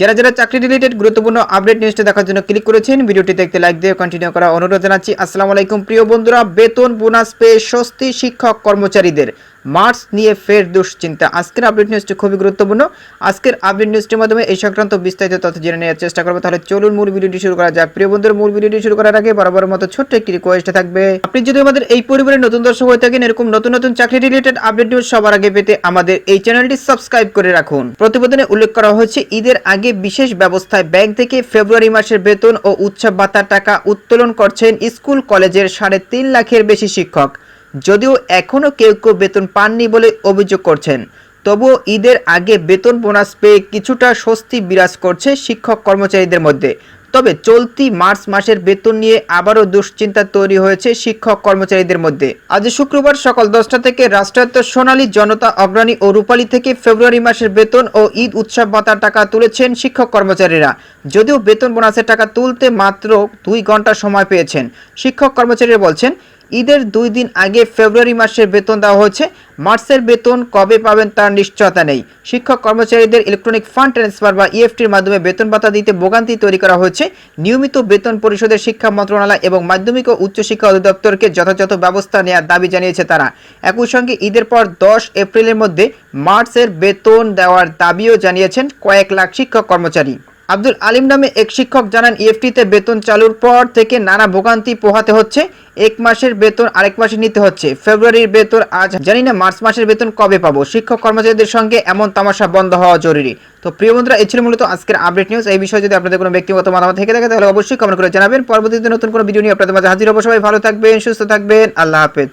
যারা যারা চাকরি রিলেটেড গুরুত্বপূর্ণ আপডেট নিউজটা দেখার জন্য ক্লিক করেছেন, ভিডিওটি দেখতে লাইক দিয়ে কন্টিনিউ করা অনুরোধ জানাচ্ছি। আসসালামু আলাইকুম, প্রিয় বন্ধুরা, বেতন বোনাস পেয়ে স্বস্তি শিক্ষক কর্মচারীদের। মার্চ নিয়ে ফের দুশ্চিন্তা। আজকের আপডেট নিউজটি খুবই গুরুত্বপূর্ণ। আজকের আপডেট নিউজটির মাধ্যমে এই সংক্রান্ত বিস্তারিত তথ্য জেনে নেওয়ার চেষ্টা করব। তাহলে চলুন মূল ভিডিওটি শুরু করা যাক। প্রিয় বন্ধুরা, মূল ভিডিওটি শুরু করার আগে বরাবর মতো ছোট্ট একটি রিকোয়েস্ট থাকবে। আপনি যদি আমাদের এই পরিবারের নতুন দর্শক হয়ে থাকেন, এরকম নতুন নতুন চাকরি রিলেটেড আপডেট নিউজ সবার আগে পেতে আমাদের এই চ্যানেলটি সাবস্ক্রাইব করে রাখুন। প্রতিবেদনে উল্লেখ করা হয়েছে, ঈদের আগে বিশেষ ব্যবস্থায় ব্যাংক থেকে ফেব্রুয়ারি মাসের বেতন ও উৎসব ভাতার টাকা উত্তোলন করছেন স্কুল কলেজের সাড়ে তিন লাখের বেশি শিক্ষক। যদিও এখনও কেউ কেউ বেতন পাননি বলে অভিযোগ করছেন। তবুও ঈদের আগে বেতন বোনাস পেয়ে কিছুটা স্বস্তি বিরাজ করছে শিক্ষক কর্মচারীদের মধ্যে। তবে চলতি মার্চ মাসের বেতন নিয়ে আবারও দুশ্চিন্তা তৈরি হয়েছে শিক্ষক কর্মচারীদের মধ্যে। আজ শুক্রবার সকাল দশটা থেকে রাষ্ট্রায়ত্ত সোনালী জনতা অগ্রণী ও রূপালী থেকে ফেব্রুয়ারি মাসের বেতন ও ঈদ উৎসব ভাতার টাকা তুলেছেন শিক্ষক কর্মচারীরা। যদিও বেতন বোনাসের টাকা তুলতে মাত্র দুই ঘণ্টা সময় পেয়েছেন, শিক্ষক কর্মচারীরা বলছেন ঈদের দুই দিন আগে ফেব্রুয়ারি মাসের বেতন দেওয়া হয়েছে। মার্চের বেতন কবে পাবেন তার নিশ্চয়তা নেই। শিক্ষক কর্মচারীদের ইলেকট্রনিক ফান্ড ট্রান্সফার বা ইএফটির মাধ্যমে বেতন ভাতা দিতে ভোগান্তি তৈরি করা হয়েছে। নিয়মিত বেতন পরিষদের শিক্ষা মন্ত্রণালয় এবং মাধ্যমিক ও উচ্চশিক্ষা অধিদপ্তরকে যথাযথ ব্যবস্থা নেওয়ার দাবি জানিয়েছে তারা। একই সঙ্গে ঈদের পর দশ এপ্রিলের মধ্যে মার্চের বেতন দেওয়ার দাবিও জানিয়েছেন কয়েক লাখ শিক্ষক কর্মচারী। আব্দুল আলিম নামে এক শিক্ষক জানান ইএফটিতে বেতন চালুর পর থেকে নানা ভোগান্তি পোহাতে হচ্ছে। এক মাসের বেতন আরেক মাসে নিতে হচ্ছে। ফেব্রুয়ারির বেতন আজ, জানি না মার্চ মাসের বেতন কবে পাবো। শিক্ষক কর্মচারীদের সঙ্গে এমন তামাশা বন্ধ হওয়া জরুরি। তো প্রিয় বন্ধুরা, এই ছিল মূলত আজকের আপডেট নিউজ। এই বিষয়ে যদি আপনাদের কোনো ব্যক্তিগত মতামত থেকে থাকে, তাহলে অবশ্যই কমেন্ট করে জানাবেন। পরবর্তীতে নতুন কোনো ভিডিও নিয়ে আপনাদের মাঝে হাজির হব। সবাই ভালো থাকবেন, সুস্থ থাকবেন। আল্লাহ হাফেজ।